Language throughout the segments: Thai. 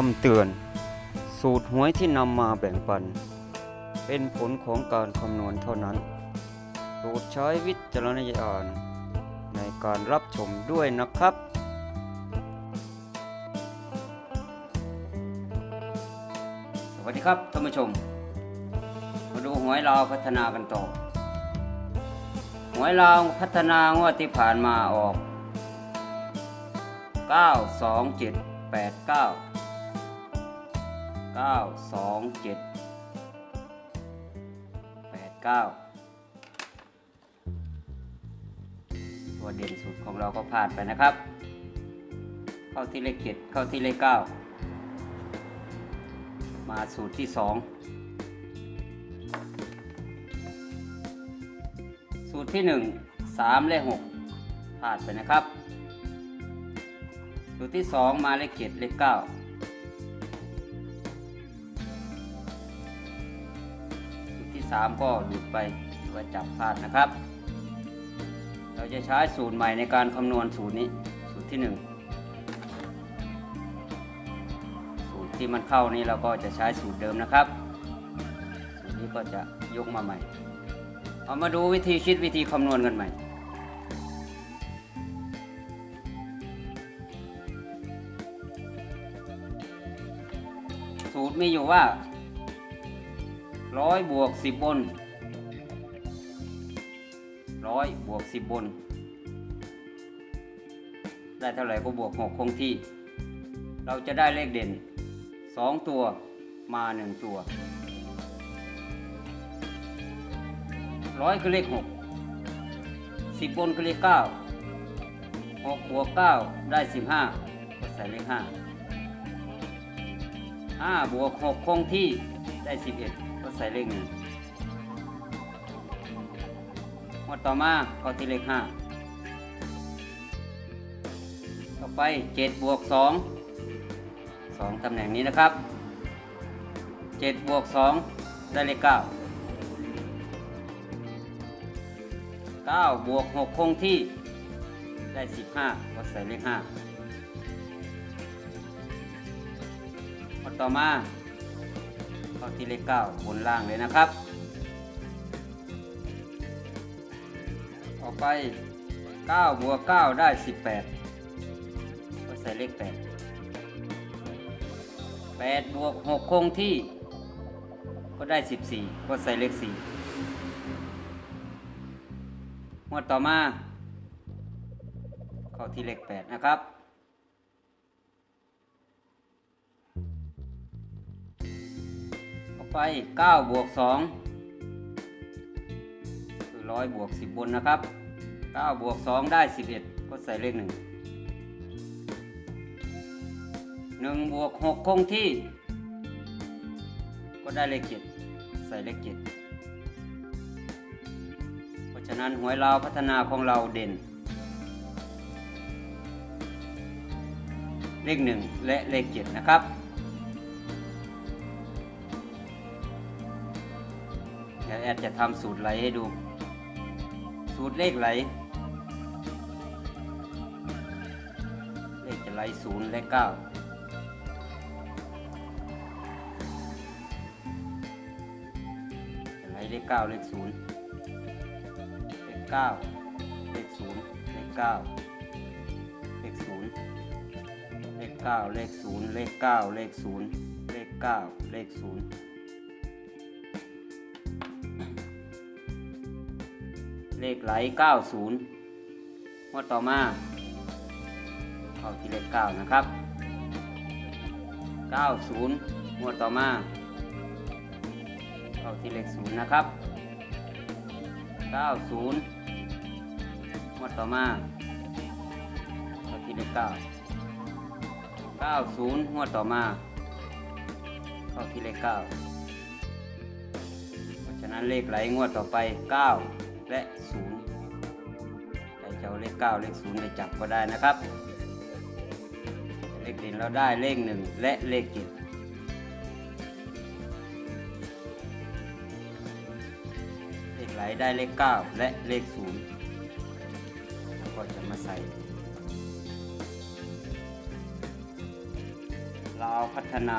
คำเตือน สูตรหวยที่นำมาแบ่งปัน เป็นผลของการคำนวณเท่านั้นโปรดใช้วิจารณญาณในการรับชมด้วยนะครับ สวัสดีครับท่านผู้ชม มาดูหวยลาวพัฒนากันต่อ หวยลาวพัฒนางวดที่ผ่านมาออก 9 2.89 2 7 8 9 9 2 7 8 9ตัวเด่นสุดของเราก็พลาดไปนะครับ เข้าที่เลขเจ็ดเข้าที่เลขเก้ามาสูตรที่สองสูตรที่หนึ่งสามและหกพลาดไปนะครับ สูตรที่สองมาเลขเจ็ดเลขเก้า สามก็หลุดไปหรือว่าจับพลาดนะครับ เราจะใช้สูตรใหม่ในการคำนวณสูตรนี้ สูตรที่หนึ่งสูตรที่มันเข้านี้เราก็จะใช้สูตรเดิมนะครับ สูตรนี้ก็จะยกมาใหม่ เอามาดูวิธีคิดวิธีคำนวณกันใหม่สูตรมีอยู่ว่า ร้อยบวกสิบบนร้อยบวกสิบบน ได้เท่าไหร่ก็บวกหกคงที่ เราจะได้เลขเด่นสองตัวมาหนึ่งตัวร้อยคือเลขหกสิบบนคือเลขเก้าหกบวกเก้าได้สิบห้าก็ใส่เลขห้าห้าบวกหกคงที่ได้สิบเอ็ด ใส่เลขหนึ่งหมดต่อมาเข้าที่เลขห้าต่อไปเจ็ดบวกสองสองตำแหน่งนี้นะครับเจ็ดบวกสองได้เลขเก้า9บวก6คงที่ได้15ก็ใส่เลข5ข้อต่อมาาที่เลข9บนล่างเลยนะครับ ออกไป9บวก9ได้ 18 ก็ใส่เลข 8 8บวก6คงที่ ก็ได้ 14 ก็ใส่เลข 4 งวดต่อมา เข้าที่เลขแปดนะครับ ไป9บวก2คือร้อยบวก10 บนนะครับ9บวก2ได้ 11 ก็ใส่เลข1 1บวก6คงที่ ก็ได้เลข7ใส่เลข7เพราะฉะนั้นหวยลาพัฒนาของเราเด่น เลขหนึ่งและเลขเจ็ดนะครับ อดจะทำสูตรไหลให้ดู สูตรเลขไหล เลขจะไหลศูนย์และเก้าจะไหลเลขเก้าเลขศูนย์เลขเก้าเลขศูนย์เลขเก้าเลขศูนย์เลขเก้าเลขศูนย์เลขเก้าเลขศูนย์เลขเก้าเลขศูนย์ เลขไหลเก้าศูนย์งวดต่อมาเข้าที่เลขเก้านะครับเก้าศูนย์งวดต่อมาเข้าที่เลขศูนย์นะครับ 90งวดต่อมาเข้าที่เลข9 90งวดต่อมาเข้าที่เลข9เพราะฉะนั้นเลขไหลงวดต่อไป 9 และ0ใครจะเอาเลข 9 เลข 0 ไปจับก็ได้นะครับ เลขเด่นเราได้เลข 1 และเลข7เลขไหลได้เลข 9 และเลข 0 แล้วก็จะมาใส่ลาวาพัฒนา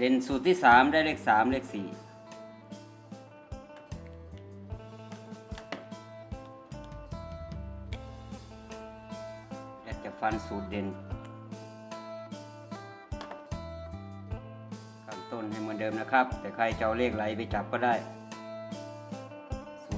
เด่นสูตรที่สามได้เลขสามเลขสี่อยากจะฟันสูตรเด่นข้งต้นให้เหมือนเดิมนะครับ แต่ใครจะเอาเลขไหลไปจับก็ได้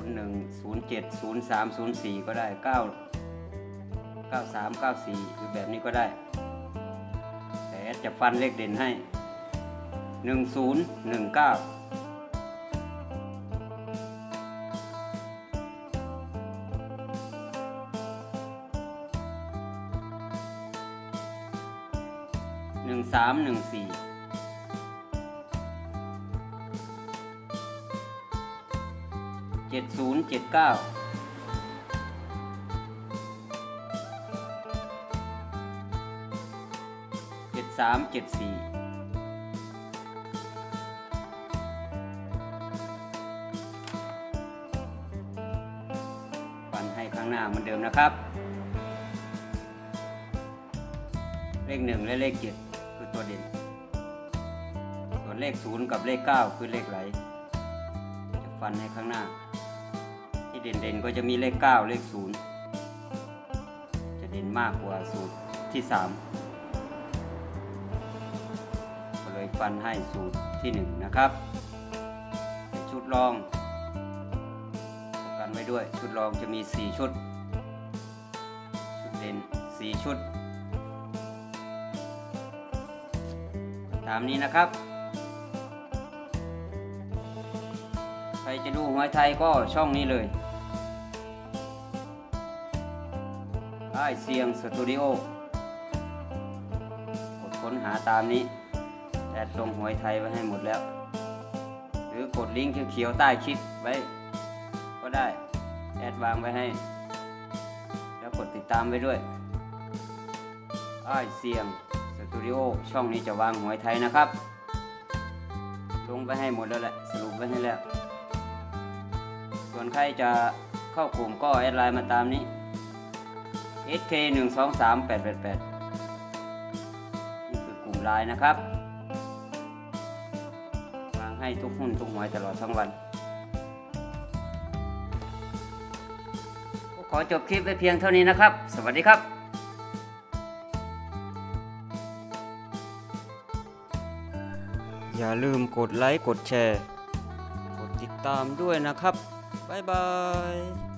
01 07 03 04 ก็ได้ 9 93 94 หรือแบบนี้ก็ได้ แต่จะฟันเลขเด่นให้ 1019หนึ่งสามหนึ่งสี่เจ็ดศูนย์เจ็ดเก้าเจ็ดสามเจ็ดสี่ ห้ข้างหน้าเหมือนเดิมนะครับ เลขหนึ่งและเลขเจ็ดคือตัวเด่น ส่วนเลขศูนย์กับเลขเก้าคือเลขไหล จะฟันให้ข้างหน้า ที่เด่นเด่นๆก็จะมีเลขเก้าเลขศูนย์จะเด่นมากกว่าสูตรที่สามก็เลยฟันให้สูตรที่หนึ่งนะครับเป็นชุดรอง ไว้ด้วย ชุดรองจะมี 4 ชุด ชุดเด่น 4 ชุด ตามนี้นะครับ ใครจะดูหวยไทยก็ช่องนี้เลยไอเสียงสตูดิโอกดค้นหาตามนี้แอดลงหวยไทยไว้ให้หมดแล้ว หรือกดลิงก์เขียวๆใต้คลิปไว้ ได้ แอดวางไว้ให้ แล้วกดติดตามไว้ด้วยไอเสียงสตูดิโอช่องนี้จะวางหวยไทยนะครับ ลงไปให้หมดแล้วแหละ สรุปไว้ให้แล้ว ส่วนใครจะเข้ากลุ่มก็แอดไลน์มาตามนี้ SK 1 2 3 8 8 8นี่คือกลุ่มไลน์นะครับ วางให้ทุกหุ้นทุกหวยตลอดทั้งวัน ขอจบคลิปไว้เพียงเท่านี้นะครับ สวัสดีครับอย่าลืมกดไลค์ กดแชร์ กดติดตามด้วยนะครับ บ๊ายบาย